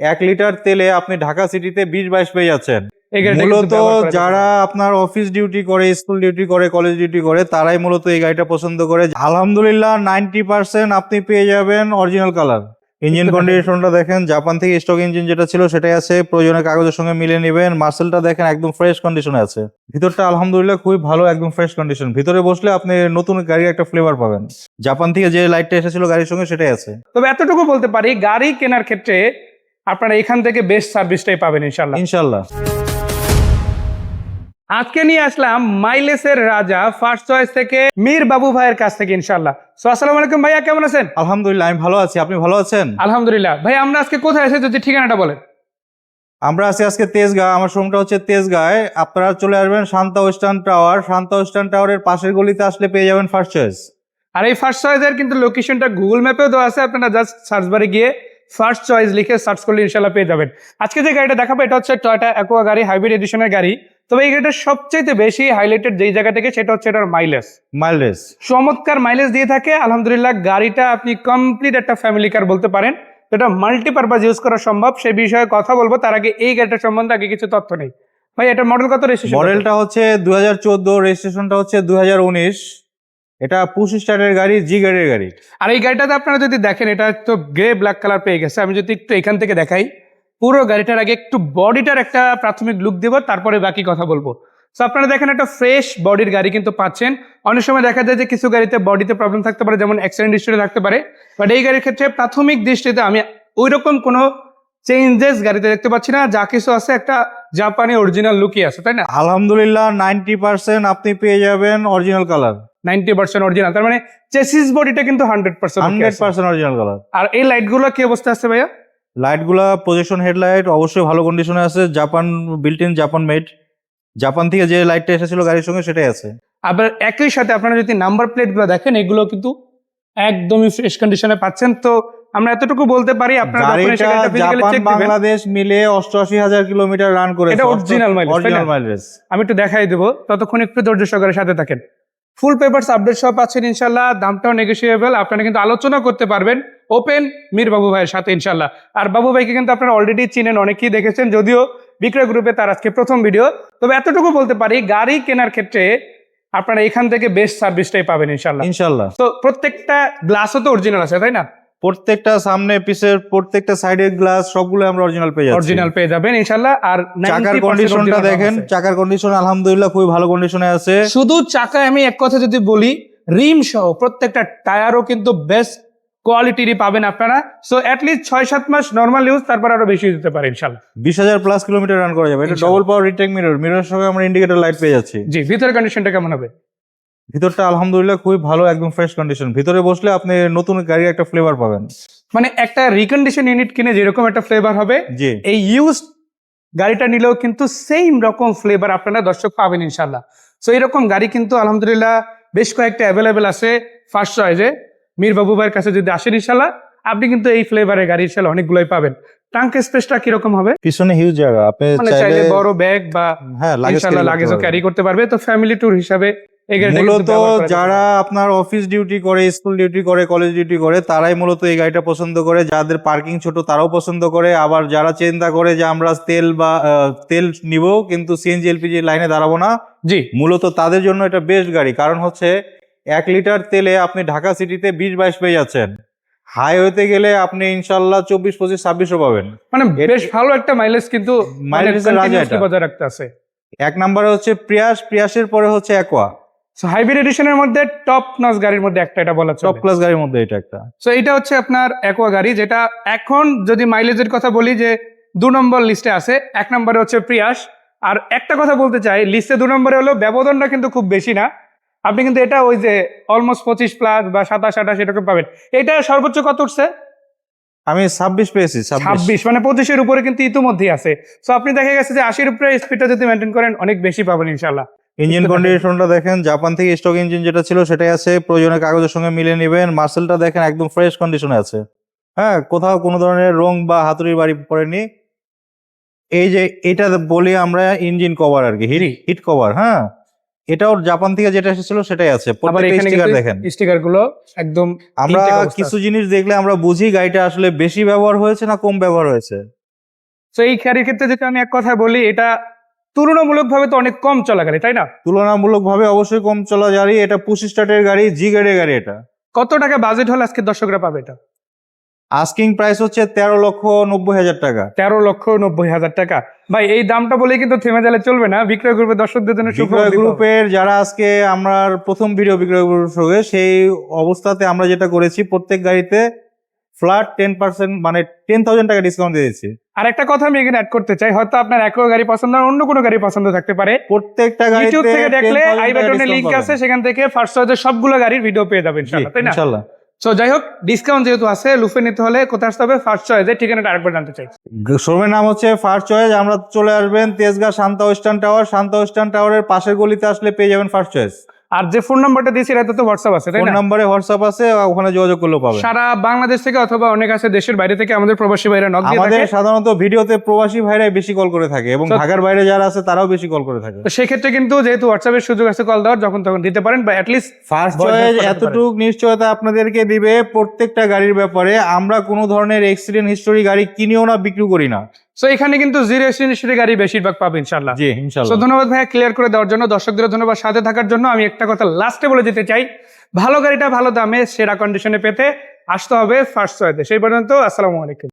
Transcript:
এক লিটার তেলে আপনি ঢাকা সিটিতে বিশ বাইশ পেয়ে যাচ্ছেন। মূলত যারা আপনার অফিস ডিউটি করে স্কুল ডিউটি করে কলেজ ডিউটি করে তারাই মূলত এই গাড়িটা পছন্দ করে। আলহামদুলিল্লাহ নাইনটি পার্সেন্ট আপনি পেয়ে যাবেন অরিজিনাল কালার ইঞ্জিন। কন্ডিশনটা দেখেন জাপান থেকে স্টক ইঞ্জিন যেটা ছিল সেটাই আছে। প্রয়োজনে কাগজের সঙ্গে মিলিয়ে নেবেন। মার্সেলটা দেখেন একদম ফ্রেশ কন্ডিশনে আছে। ভিতরটা আলহামদুলিল্লাহ খুবই ভালো একদম ফ্রেশ কন্ডিশন ভিতরে বসলে আপনি নতুন গাড়ির একটা ফ্লেভার পাবেন। জাপান থেকে যে লাইটটা এসেছিল গাড়ির সঙ্গে সেটাই আছে। তবে এতটুকু বলতে পারি গাড়ি কেনার ক্ষেত্রে আপনারা এখান থেকে বেস্ট সার্ভিসটাই পাবেন ইনশাল্লাহ ইনশাল্লাহ আজকে নিয়ে আসলাম মাইলেসের রাজা ফার্স্ট চয়েস থেকে মীর বাবু ভাইয়ের কাছ থেকে ইনশাল্লাহ সো আসসালামু আলাইকুম ভাইয়া কেমন আছেন? আলহামদুলিল্লাহ আমি ভালো আছি। আপনি ভালো আছেন? আলহামদুলিল্লাহ। ভাই আমরা আজকে কোথায় আছি যদি ঠিকানাটা বলেন? আমরা আছি আজকে তেজগাঁ আমার শোরুমটা হচ্ছে তেজগাঁয়। আপনারা চলে আসবেন Shanta western tower. Shanta western টাওয়ারের পাশের গলিতে আসলে পেয়ে যাবেন ফার্স্ট চয়েস আর এই ফার্স্ট চয়েসের কিন্তু লোকেশনটা গুগল ম্যাপেও দেওয়া আছে। আপনারা জাস্ট সার্চ বারে গিয়ে ফার্স্ট চয়েস লিখে সার্চ করলে ইনশাল্লাহ পেয়ে যাবেন। আজকে যে গাড়িটা দেখাবো এটা হচ্ছে টয়টা অ্যাকোয়া গাড়ি হাইব্রিড এডিশনের গাড়ি। তবে এই গাড়িটা সবচেয়ে বেশি হাইলাইটেড যেই জায়গা থেকে সেটা হচ্ছে এটার মাইলেজ মাইলেজ চমৎকার মাইলেজ দিয়ে থাকে। আলহামদুলিল্লাহ গাড়িটা আপনি কমপ্লিট একটা ফ্যামিলি কার বলতে পারেন। এটা মাল্টিপারপাস ইউজ করা সম্ভব। সেই বিষয়ে কথা বলব। তার আগে এই গাড়িটার সম্বন্ধে আগে কিছু তথ্য নেই। ভাই এটা মডেল কত রেজিস্ট্রেশন মডেলটা হচ্ছে দুই হাজার চোদ্দ রেজিস্ট্রেশনটা হচ্ছে দুই হাজার উনিশ। এটা পুশ স্টারের গাড়ি জি গাড়ির গাড়ি। আর এই গাড়িটাতে আপনারা যদি দেখেন এটা তো গ্রে ব্ল্যাক কালার পেয়ে গেছে। আমি যদি একটু এখান থেকে দেখাই পুরো গাড়িটার আগে একটু বডিটার একটা প্রাথমিক লুক দেবো তারপরে বাকি কথা বলব। তো আপনারা দেখেন একটা ফ্রেশ বডির গাড়ি কিন্তু পাচ্ছেন। অনেক সময় দেখা যায় যে কিছু গাড়িতে বডিতে প্রবলেম থাকতে পারে যেমন অ্যাক্সিডেন্ট হিস্ট্রি থাকতে পারে। বাট এই গাড়ির ক্ষেত্রে প্রাথমিক দৃষ্টিতে আমি ওই রকম কোনো চেঞ্জেস গাড়িতে দেখতে পাচ্ছি না। যা কিছু আছে একটা জাপানি অরিজিনাল লুকই আছে তাই না? আলহামদুলিল্লাহ নাইনটি পার্সেন্ট আপনি পেয়ে যাবেন original colour ninety percent original তার মানে চেসিস বডিটা কিন্তু hundred percent hundred percent original colour আর এই লাইটগুলো কি অবস্থা আছে ভাইয়া? লাইটগুলা প্রজেকশন হেডলাইট অবশ্যই ভালো কন্ডিশনে আছে। Japan built in Japan made Japan থেকে যে লাইটটা এসেছিল গাড়ির সঙ্গে সেটাই আছে। আবার একই সাথে আপনারা যদি নাম্বার প্লেটগুলো দেখেন এগুলো কিন্তু একদমই ফ্রেশ কন্ডিশনে পাচ্ছেন। তো আমরা এতটুকু বলতে পারি আপনারা জাপান বাংলাদেশ মিলে অষ্টআশি হাজার কিলোমিটার রান করেছে। এটা অরিজিনাল মাইলেজ আমি একটু দেখাই দেবো ততক্ষণ একটু ধৈর্য সহকারে সাথে থাকেন। ফুল পেপারস আপডেট সব পাচ্ছেন ইনশাল্লাহ। দামটাও নেগোসিয়েবল আপনারা কিন্তু আলোচনা করতে পারবেন। ওপেন মীর বাবু ভাইয়ের সাথে ইনশাল্লাহ। আর বাবু ভাইকে কিন্তু আপনারা অলরেডি চিনেন অনেকেই দেখেছেন। যদিও বিক্রয় গ্রুপে তার আজকে প্রথম ভিডিও তবে এতটুকু বলতে পারি গাড়ি কেনার ক্ষেত্রে আপনারা এখান থেকে বেস্ট সার্ভিসটাই পাবেন ইনশাল্লাহ। ইনশাল্লাহ। তো প্রত্যেকটা গ্লাসও তো অরিজিনাল আছে তাই না? প্রত্যেকটা সামনে পিসের প্রত্যেকটা সাইডের গ্লাস সবগুলো আমরা অরিজিনাল পেয়ে যাচ্ছি। অরিজিনাল পেয়ে যাবেন ইনশাল্লাহ আর চাকার 90% কন্ডিশনটা দেখেন চাকার কন্ডিশন আলহামদুলিল্লাহ খুবই ভালো কন্ডিশনে আছে। শুধু চাকায় আমি এক কথা যদি বলি রিম সহ প্রত্যেকটা টায়ারও কিন্তু বেস্ট কোয়ালিটিরই পাবেন আপনারা। সো অ্যাটলিস্ট ছয় সাত মাস নর্মাল ইউজ তারপর আরও বেশি দিতে পারে ইনশাল্লাহ বিশ হাজার প্লাস কিলোমিটার রান করা যাবে। এটা double power retake mirror mirror সঙ্গে আমরা ইন্ডিকেটর লাইট পেয়ে যাচ্ছি। জি ভিতরের কন্ডিশনটা কেমন হবে? ভিতরটা আলহামদুলিল্লাহ খুবই ভালো একদম ফ্রেশ কন্ডিশন ভিতরে বসলে আপনি নতুন গাড়ির একটা ফ্লেভার পাবেন। মানে একটা রিকন্ডিশন ইউনিট কিনে যেরকম একটা ফ্লেভার হবে জি। এই ইউজ গাড়িটা নিলেও কিন্তু সেম রকম ফ্লেভার আপনারা দর্শক পাবেন ইনশাল্লাহ সো এরকম গাড়ি কিন্তু আলহামদুলিল্লাহ বেশ কয়েকটা অ্যাভেলেবেল আছে। ফার্স্ট চয়েসে মীর বাবু ভাইয়ের কাছে যদি আসেন ইনশাল্লাহ আপনি কিন্তু এই ফ্লেভারের গাড়ি ইনশাল্লাহ অনেকগুলোই পাবেন। ট্রাঙ্ক স্পেসটা কীরকম হবে? পিছনে হিউজ জায়গা আপনি মানে চাইলে বড় ব্যাগ বা হ্যাঁ লাগেজ লাগেজও ক্যারি করতে পারবে। তো ফ্যামিলি ট্যুর হিসাবে মূলত যারা আপনার অফিস ডিউটি করে স্কুল ডিউটি করে কলেজ ডিউটি করে তারাই মূলত এই গাড়িটা পছন্দ করে। যাদের পার্কিং ছোট তারাও পছন্দ করে। আবার যারা চিন্তা করে যে আমরা তেল বা তেল নিব কিন্তু সিএনজি এলপিজি লাইনে দাঁড়াবো না জি। মূলত তাদের জন্য এটা বেস্ট গাড়ি। কারণ হচ্ছে এক লিটার তেলে আপনি ঢাকা সিটিতে বিশ বাইশ পেয়ে যাচ্ছেন। হাইওয়েতে গেলে আপনি ইনশাল্লাহ চব্বিশ পঁচিশ ছাব্বিশও পাবেন। মানে বেশ ভালো একটা মাইলেজ কিন্তু এটা। বজায় রাখতে আছে। এক নম্বরে হচ্ছে প্রিয়াস প্রিয়াসের পরে হচ্ছে অ্যাকোয়া সো হাইব্রিড এডিশনের মধ্যে টপ নচ গাড়ির মধ্যে একটা এটা বলা টপ ক্লাস গাড়ির মধ্যে এটা একটা। সো এটা হচ্ছে আপনার অ্যাকোয়া গাড়ি যেটা এখন যদি মাইলেজের কথা বলি যে দু নম্বর লিস্টে আছে এক নম্বরে হচ্ছে প্রিয়াস আর একটা কথা বলতে চাই লিস্টে দু নম্বরে হলো ব্যবধানটা কিন্তু খুব বেশি না। আপনি কিন্তু এটা ওই যে অলমোস্ট পঁচিশ প্লাস বা সাতাশ আঠাশ এরকম পাবেন। এটা সর্বোচ্চ কত উঠছে? আমি ছাব্বিশ পেয়েছি ছাব্বিশ। ছাব্বিশ মানে পঁচিশের উপরে কিন্তু ইতিমধ্যেই আছে। সো আপনি দেখা গেছে যে আশির উপরে স্পিডটা যদি মেনটেন করেন অনেক বেশি পাবেন ইনশাল্লাহ ইঞ্জিন কন্ডিশনটা দেখেন জাপান থেকে স্টক ইঞ্জিন যেটা ছিল সেটাই আছে প্রয়োজনে কাগজের সঙ্গে মিলিয়ে নেবেন। মার্সেলটা দেখেন একদম ফ্রেশ কন্ডিশনে আছে। হ্যাঁ কোথাও কোনো ধরনের রং বা হাতুড়ির বাড়ি পড়েনি। এই যে এটা বলি আমরা ইঞ্জিন কভার আর কি হিট হিট কভার হ্যাঁ? এটাও জাপান থেকে যেটা এসেছিল সেটাই আছে। স্টিকার দেখেন। স্টিকারগুলো একদম আমরা কিছু জিনিস দেখলে আমরা বুঝি গাড়িটা আসলে বেশি ব্যবহার হয়েছে না কম ব্যবহার হয়েছে। তো এই গাড়ির ক্ষেত্রে যদি আমি এক কথা বলি এটা তুলনামূলকভাবে তো অনেক কম চলা গাড়ি তাই না? তুলনামূলকভাবে অবশ্যই কম চলা গাড়ি এটা পুশ স্টার্টের গাড়ি জি গ্রেডের গাড়ি এটা। কত টাকা বাজেট হলে আজকে দর্শকরা পাবে এটা? আস্কিং প্রাইস হচ্ছে তেরো লক্ষ নব্বই হাজার টাকা। তেরো লক্ষ নব্বই হাজার টাকা। ভাই এই দামটা বলে কিন্তু থেমে গেলে চলবে না। বিক্রয় করবে দর্শকদের জন্য বিক্রয় গ্রুপের যারা আজকে আমরা প্রথম ভিডিও বিক্রয় গ্রুপ সঙ্গে সেই অবস্থাতে আমরা যেটা করেছি প্রত্যেক গাড়িতে ফ্ল্যাট টেন পার্সেন্ট মানে টেন থাউজেন্ড টাকা ডিসকাউন্ট দিয়ে দিচ্ছি। আর একটা কথা আমি এখানে অ্যাড করতে চাই হয়তো আপনার একো গাড়ি পছন্দ আর অন্য কোনো গাড়ি পছন্দ থাকতে পারে। প্রত্যেকটা গাড়ি ইউটিউব থেকে দেখলে 10,000 আই বাটনে লিংক আছে সেখান থেকে ফার্স্ট চয়েসের সবগুলো গাড়ির ভিডিও পেয়ে যাবেন ইনশাআল্লাহ তাই না? ইনশাল্লাহ সো যাই হোক ডিসকাউন্ট যেহেতু আছে লুফে নিতে হলে কোথায় আসতে হবে? ফার্স্ট চয়েসের ঠিকানাটা আরেকবার জানতে চাই। শোরুমের নাম হচ্ছে ফার্স্ট চয়েস আমরা চলে আসবেন Tejgaon Shanta western tower Shanta western টাওয়ারের পাশের গলিতে আসলে পেয়ে যাবেন ফার্স্ট চয়েস আর যে ফোন নাম্বারটা দিয়েছি এটা তো হোয়াটসঅ্যাপ আছে তাই ফোন নাম্বারে হোয়াটসঅ্যাপ আছে ওখানে যোগাযোগ করলে পাবেন। সারা বাংলাদেশ থেকে অথবা অনেক আছে দেশের বাইরে থেকে আমাদের প্রবাসী ভাইরা নক দিয়ে আমাদের থাকে। সাধারণত ভিডিওতে প্রবাসী ভাইরাই বেশি কল করে থাকে এবং ঢাকার বাইরে যারা আছে তারাও বেশি কল করে থাকে। তো সেক্ষেত্রে কিন্তু যেহেতু হোয়াটসঅ্যাপের সুযোগ আছে কল দেওয়ার যখন তখন দিতে পারেন বা অ্যাটলিস্ট ফার্স্ট চয়েস এতটুক নিশ্চয়তা আপনাদেরকে দিবে প্রত্যেকটা গাড়ির ব্যাপারে আমরা কোনো ধরনের এক্সিডেন্ট হিস্টোরি গাড়ি কিনিও না বিক্রি করি না। সো এখানে কিন্তু জিরো এক্সিডেন্ট গাড়ি বেশিরভাগ পাবে ইনশাল্লাহ জি ধন্যবাদ ভাইয়া ক্লিয়ার করে দেওয়ার জন্য। দর্শকদের ধন্যবাদ সাথে থাকার জন্য। আমি একটা কথা লাস্টে বলে দিতে চাই। ভালো গাড়িটা ভালো দামে সেরা কন্ডিশনে পেতে আসতে হবে ফার্স্ট চয়েসে সেই পর্যন্ত আসসালামু আলাইকুম।